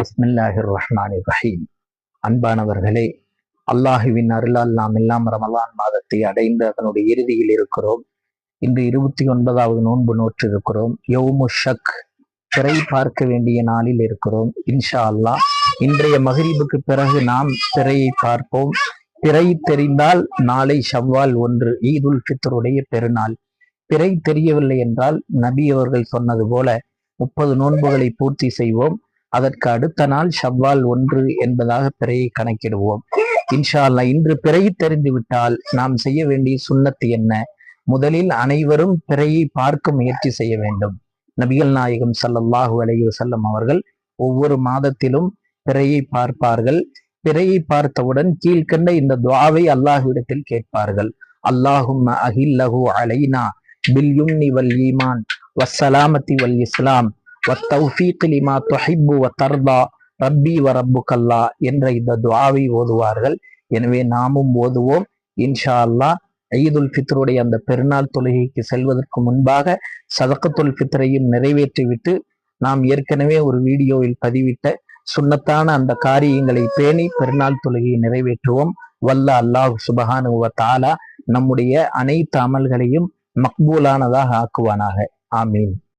பிஸ்மில்லாஹிர் ரஹ்மான் ரஹீம் அன்பானவர்களே அல்லாஹுவின் அருளால் நாம் எல்லாம் ரமலான் மாதத்தை அடைந்து அதனுடைய இறுதியில் இருக்கிறோம். இன்று இருபத்தி ஒன்பதாவது நோன்பு நோற்றிருக்கிறோம். யௌமு ஷக் பிறை பார்க்க வேண்டிய நாளில் இருக்கிறோம் இன்ஷா அல்லாஹ். இன்றைய மகரிபுக்கு பிறகு நாம் திரையை பார்ப்போம். பிறை தெரிந்தால் நாளை ஷவ்வால் ஒன்று ஈதுல் ஃபித்ருடைய பெருநாள். பிறை தெரியவில்லை என்றால் நபி அவர்கள் சொன்னது போல முப்பது நோன்புகளை பூர்த்தி செய்வோம். அதற்கு அடுத்த நாள் ஷவ்வால் ஒன்று என்பதாக பிறையை கணக்கிடுவோம். இன்ஷா அல்லா இன்று பிறையை தெரிந்து விட்டால் நாம் செய்ய வேண்டிய சுண்ணத்து என்ன? முதலில் அனைவரும் பிறையை பார்க்க முயற்சி செய்ய வேண்டும். நபிகள் நாயகம் சல்லல்லாஹு அலைய செல்லம் அவர்கள் ஒவ்வொரு மாதத்திலும் பிறையை பார்ப்பார்கள். பிறையை பார்த்தவுடன் கீழ்கண்ட இந்த துவாவை அல்லாஹுவிடத்தில் கேட்பார்கள். அல்லாஹும் அஹில்லஹு அலைனா பில் யும்னி வல் ஈமான் வஸ்ஸலாமத்தி வல் இஸ்லாம். வத்தௌஃபீக் லிமா தொஹிப்பு வ தர்தா ரப்பி வ ரப்புக்கல்லா என்ற இந்த துவாவை ஓதுவார்கள். எனவே நாமும் ஓதுவோம். இன்ஷா அல்லாஹ் ஈதுல் ஃபித்ருடைய அந்த பெருநாள் தொழுகைக்கு செல்வதற்கு முன்பாக சதக்கத்துல் ஃபித்ரையும் நிறைவேற்றிவிட்டு நாம் ஏற்கனவே ஒரு வீடியோவில் பதிவிட்ட சுன்னத்தான அந்த காரியங்களை பேணி பெருநாள் தொழுகையை நிறைவேற்றுவோம். வல்ல அல்லாஹ் சுபஹானுவ தாலா நம்முடைய அனைத்து அமல்களையும் மக்பூலானதாக ஆக்குவானாக. ஆமீன்.